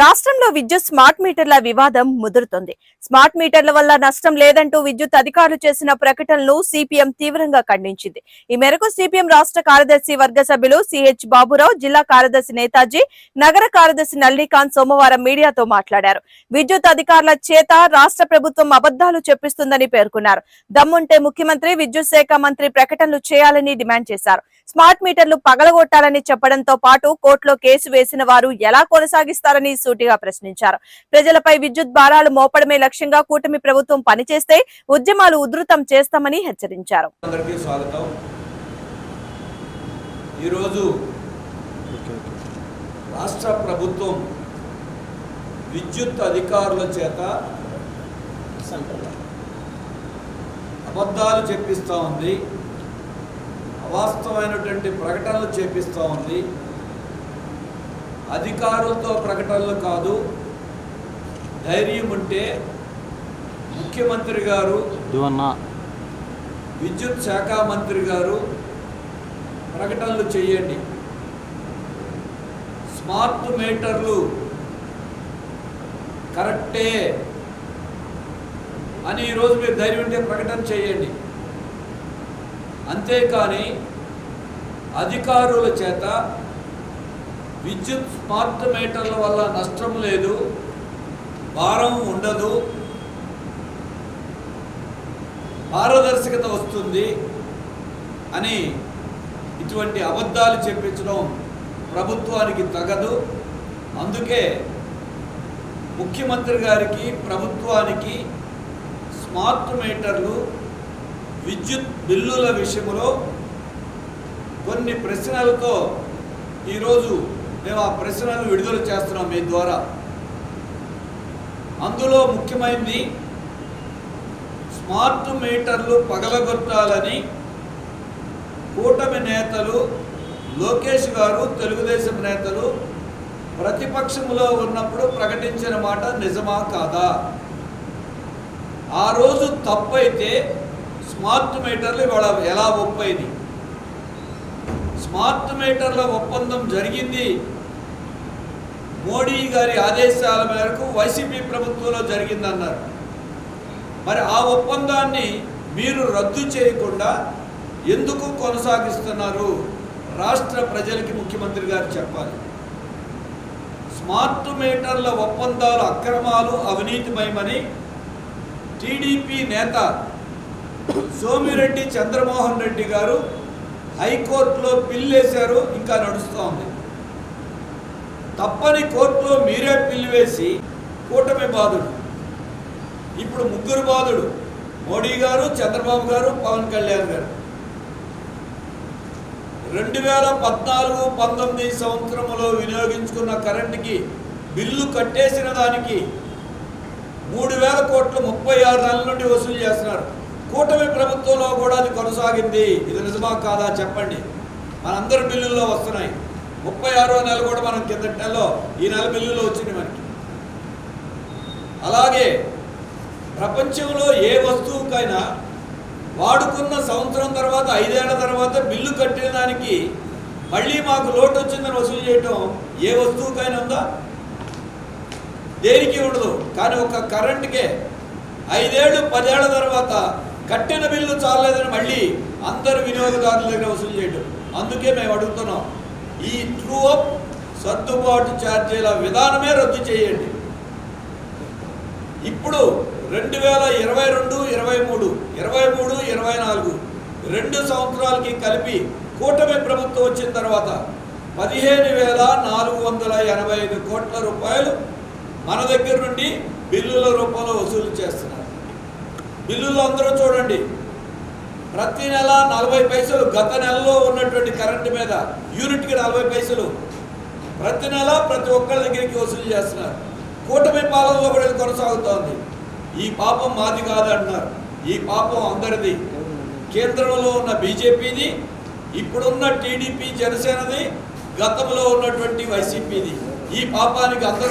రాష్ట్రంలో విద్యుత్ స్మార్ట్ మీటర్ల వివాదం ముదురుతోంది. స్మార్ట్ మీటర్ల వల్ల నష్టం లేదంటూ విద్యుత్ అధికారులు చేసిన ప్రకటనలు సిపిఎం తీవ్రంగా ఖండించింది. ఈ మేరకు సిపిఎం రాష్ట్ర కార్యదర్శి వర్గ సభ్యులు సిహెచ్ బాబురావు జిల్లా కార్యదర్శి నేతాజీ నగర కార్యదర్శి నల్లికాంత్ సోమవారం మీడియాతో మాట్లాడారు. విద్యుత్ అధికారుల చేత రాష్ట్ర ప్రభుత్వం అబద్దాలు చెప్పిస్తుందని పేర్కొన్నారు. దమ్ముంటే ముఖ్యమంత్రి విద్యుత్ శాఖ మంత్రి ప్రకటనలు చేయాలని డిమాండ్ చేశారు. స్మార్ట్ మీటర్లు పగలగొట్టాలని చెప్పడంతో పాటు కోర్టులో కేసు వేసిన వారు ఎలా కొనసాగిస్తారని సూటిగా ప్రశ్నించారు. ప్రజలపై విద్యుత్ భారాలు మోపడమే లక్ష్యంగా కూటమి ప్రభుత్వం పనిచేస్తే ఉద్యమాలు ఉధృతం చేస్తామని హెచ్చరించారు. ఈరోజు రాష్ట్ర ప్రభుత్వం విద్యుత్ అధికారుల చేత అబద్ధాలు చెప్పిస్తూ ఉంది. అవాస్తవమైనటువంటి ప్రకటనలు చేపిస్తూ ఉంది. అధికారులతో ప్రకటనలు కాదు. ధైర్యం ఉంటే ముఖ్యమంత్రి గారు విద్యుత్ శాఖ మంత్రి గారు ప్రకటనలు చేయండి. స్మార్ట్ మీటర్లు కరెక్టే అని ఈరోజు మీరు ధైర్యం ఉంటే ప్రకటన చేయండి. అంతేకాని అధికారుల చేత విద్యుత్ స్మార్ట్ మీటర్ల వల్ల నష్టం లేదు భారం ఉండదు పారదర్శకత వస్తుంది అని ఇటువంటి అబద్ధాలు చెప్పించడం ప్రభుత్వానికి తగదు. అందుకే ముఖ్యమంత్రి గారికి ప్రభుత్వానికి స్మార్ట్ మీటర్లు విద్యుత్ బిల్లుల విషయంలో కొన్ని ప్రశ్నలతో ఈరోజు మేము ఆ ప్రశ్నలు విడుదల చేస్తున్నాం మీ ద్వారా. అందులో ముఖ్యమైనది స్మార్ట్ మీటర్లు పగలగొట్టాలని కూటమి నేతలు లోకేష్ గారు తెలుగుదేశం నేతలు ప్రతిపక్షంలో ఉన్నప్పుడు ప్రకటించిన మాట నిజమా కాదా? ఆ రోజు తప్పైతే స్మార్ట్ మీటర్లు ఇవాళ ఎలా ఒప్పైంది? స్మార్ట్ మీటర్ల ఒప్పందం జరిగింది. మోడీ గారి ఆదేశాల మేరకు వైసీపీ ప్రభుత్వంలో జరిగిందన్నారు. మరి ఆ ఒప్పందాన్ని మీరు రద్దు చేయకుండా ఎందుకు కొనసాగిస్తున్నారు? రాష్ట్ర ప్రజలకి ముఖ్యమంత్రి గారు చెప్పాలి. స్మార్ట్ మీటర్ల ఒప్పందాలు అక్రమాలు అవినీతిమయమని టీడీపీ నేత సోమిరెడ్డి చంద్రమోహన్ రెడ్డి గారు హైకోర్టులో పిల్లేశారు ఇంకా నడుస్తూ ఉంది. తప్పని కోర్టులో మీరే పిల్లి వేసి కూటమి బాధుడు. ఇప్పుడు ముగ్గురు బాధుడు మోడీ గారు చంద్రబాబు గారు పవన్ కళ్యాణ్ గారు. రెండు వేల పద్నాలుగు పంతొమ్మిది సంవత్సరంలో వినియోగించుకున్న కరెంటుకి బిల్లు కట్టేసిన దానికి మూడు వేల కోట్లు ముప్పై ఆరు నెలల నుండి వసూలు చేస్తున్నారు. కూటమి ప్రభుత్వంలో కూడా అది కొనసాగింది. ఇది నిజమా కాదా చెప్పండి. మనందరి బిల్లుల్లో వస్తున్నాయి. ముప్పై ఆరో నెల కూడా మనం కిందటి నెలలో ఈ నెల బిల్లులో వచ్చింది మనకి. అలాగే ప్రపంచంలో ఏ వస్తువుకైనా వాడుకున్న సంవత్సరం తర్వాత ఐదేళ్ళ తర్వాత బిల్లు కట్టిన దానికి మళ్ళీ మాకు లోటు వచ్చిందని వసూలు చేయటం ఏ వస్తువుకైనా ఉందా? దేనికి ఉండదు. కానీ ఒక కరెంట్కే ఐదేళ్ళు పదేళ్ళ తర్వాత కట్టిన బిల్లు చాలేదని మళ్ళీ అందరు వినియోగదారుల దగ్గర వసూలు చేయడం అందుకే మేము అడుగుతున్నాం ఈ ట్రూ అప్ సర్దుబాటు ఛార్జీల విధానమే రద్దు చేయండి. ఇప్పుడు రెండు వేల ఇరవై రెండు ఇరవై మూడు ఇరవై మూడు ఇరవై నాలుగు రెండు సంవత్సరాలకి కలిపి కూటమి ప్రభుత్వం వచ్చిన తర్వాత పదిహేను వేల నాలుగు వందల ఎనభై ఐదు కోట్ల రూపాయలు మన దగ్గర నుండి బిల్లుల రూపంలో వసూలు చేస్తున్నారు. బిల్లులు అందరూ చూడండి. ప్రతి నెల నలభై పైసలు గత నెలలో ఉన్నటువంటి కరెంటు మీద యూనిట్కి నలభై పైసలు. ప్రతి నెల ప్రతి ఒక్కరి దగ్గరికి వసూలు చేస్తున్నారు. కూటమి పాలనలో కూడా ఇది కొనసాగుతోంది. ఈ పాపం మాది కాదంటున్నారు. ఈ పాపం అందరిది. కేంద్రంలో ఉన్న బీజేపీది ఇప్పుడున్న టీడీపీ జనసేనది గతంలో ఉన్నటువంటి వైసీపీది. ఈ పాపానికి అందరూ